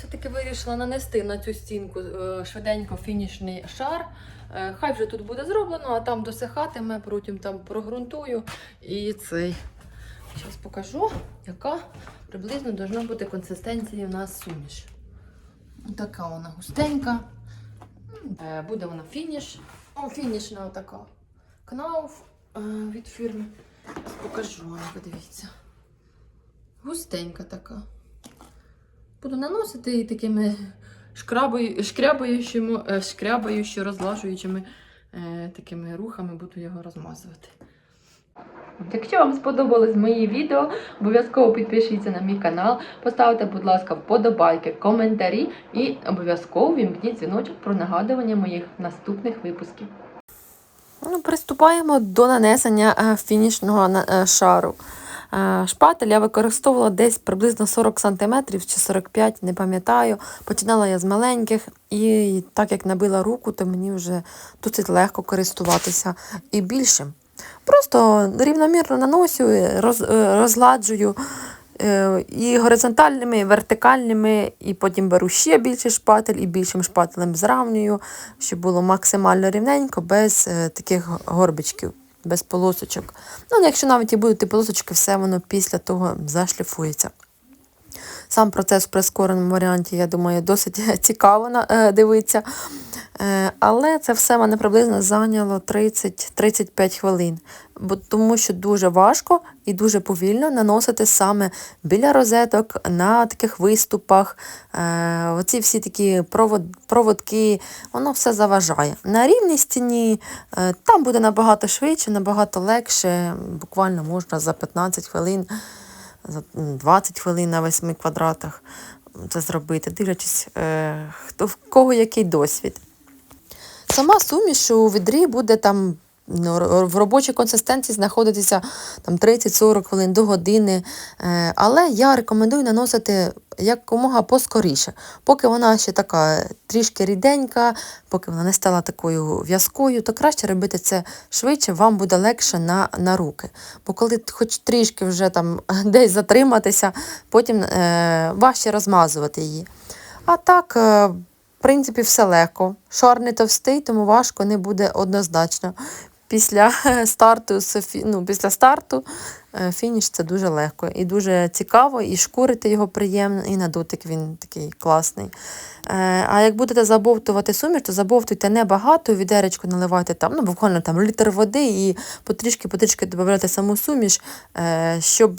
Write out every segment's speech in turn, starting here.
Все-таки вирішила нанести на цю стінку е, швиденько фінішний шар. Е, Хай вже тут буде зроблено, а там досихатиме, потім там прогрунтую і цей. Зараз покажу, яка приблизно должна бути консистенція у нас суміш. Така вона густенька. Е, Буде вона фініш. О, фінішна така. Кнауф від фірми. Покажу вам, подивіться. Густенька така. Буду наносити і такими шкрабаю, шкрябаючими, е, розлажуючими е, такими рухами буду його розмазувати. Якщо вам сподобались мої відео, обов'язково підпишіться на мій канал, поставте, будь ласка, вподобайки, коментарі і обов'язково вімкніть дзвіночок про нагадування моїх наступних випусків. Ну, приступаємо до нанесення е, фінішного е, шару. Е, Шпатель я використовувала десь приблизно 40 см чи 45 не пам'ятаю. Починала я з маленьких, і так як набила руку, то мені вже досить легко користуватися і більшим. Просто рівномірно наносю, роз, е, розгладжую е, і горизонтальними, і вертикальними, і потім беру ще більший шпатель і більшим шпателем зравнюю, щоб було максимально рівненько, без таких горбичків, без полосочок. Ну, якщо навіть і будуть ті полосочки, все воно після того зашліфується. Сам процес в прискореному варіанті, я думаю, досить цікаво е, дивитися. Е, Але це все мене приблизно зайняло 30-35 хвилин, бо тому що дуже важко і дуже повільно наносити саме біля розеток, на таких виступах. Е, Оці всі такі провод, проводки, воно все заважає. На рівній стіні там буде набагато швидше, набагато легше. Буквально можна за 15 хвилин, за м, 20 хвилин на 8 квадратах це зробити, дивлячись, е, хто в кого який досвід. Сама суміш у відрі буде там ну, в робочій консистенції знаходитися там 30-40 хвилин до години. Е, Але я рекомендую наносити якомога поскоріше, поки вона ще така трішки ріденька, поки вона не стала такою в'язкою, то краще робити це швидше, вам буде легше на, на руки. Бо коли хоч трішки вже там десь затриматися, потім е, важче розмазувати її. А так, е, в принципі, все легко. Шар не товстий, тому важко не буде однозначно. Після старту, ну, після старту е, фініш це дуже легко і дуже цікаво, і шкурити його приємно, і на дотик він такий класний. Е, А як будете забовтувати суміш, то забовтуйте небагато, відеречку наливайте там, ну, буквально там літр води і потрішки-потрішки додавайте саму суміш, е, щоб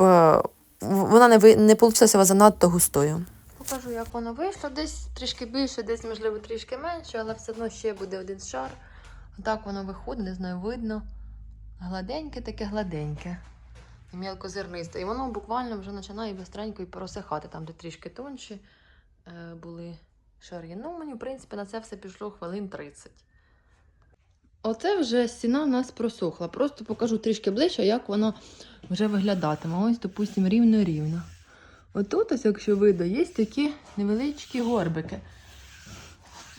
вона не, ви- не вийшла занадто густою. Покажу, як воно вийшло. Десь трішки більше, десь, можливо, трішки менше, але все одно ще буде один шар. Так воно виходить, не знаю, видно. Гладеньке, таке гладеньке. Мілкозернисте. І воно буквально вже починає бистренько і просихати, там, де трішки тонші е, були шари. Ну, мені, в принципі, на це все пішло хвилин 30. Оце вже стіна в нас просохла. Просто покажу трішки ближче, як воно вже виглядатиме. Ось, допустимо, рівно-рівно. Отут, ось, якщо видно, є такі невеличкі горбики.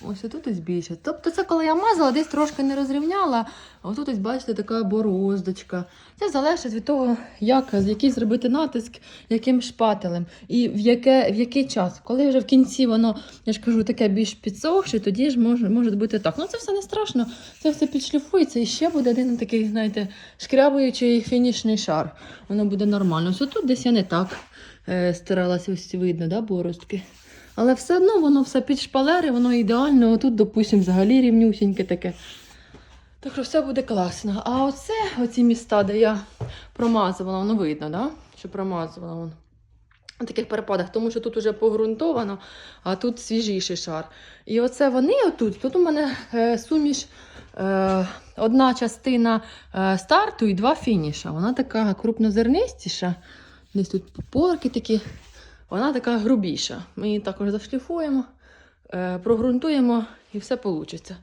Ось тут ось більше. Тобто це коли я мазала, десь трошки не розрівняла, а отут ось, бачите, така бороздочка. Це залежить від того, як, який зробити натиск, яким шпателем і в, яке, в який час. Коли вже в кінці воно, я ж кажу, таке більш підсохше, тоді ж може, може бути так. Ну це все не страшно, це все підшліфується і ще буде один такий, знаєте, шкрябуючий фінішний шар. Воно буде нормально. Ось тут десь я не так е, старалася, ось видно, да, боростки. Але все одно воно все під шпалери, воно ідеально. Отут, допустимо, взагалі рівнюсіньке таке. Так що все буде класно. А оце, оці міста, де я промазувала, воно видно, да? що промазувала воно. На таких перепадах, тому що тут вже погрунтовано, а тут свіжіший шар. І оце вони отут. Тут у мене е, суміш, е, одна частина е, старту і два фініша. Вона така крупнозернистіша. Десь тут порки такі. Вона така грубіша. Ми її також зашліфуємо, е, прогрунтуємо і все вийде.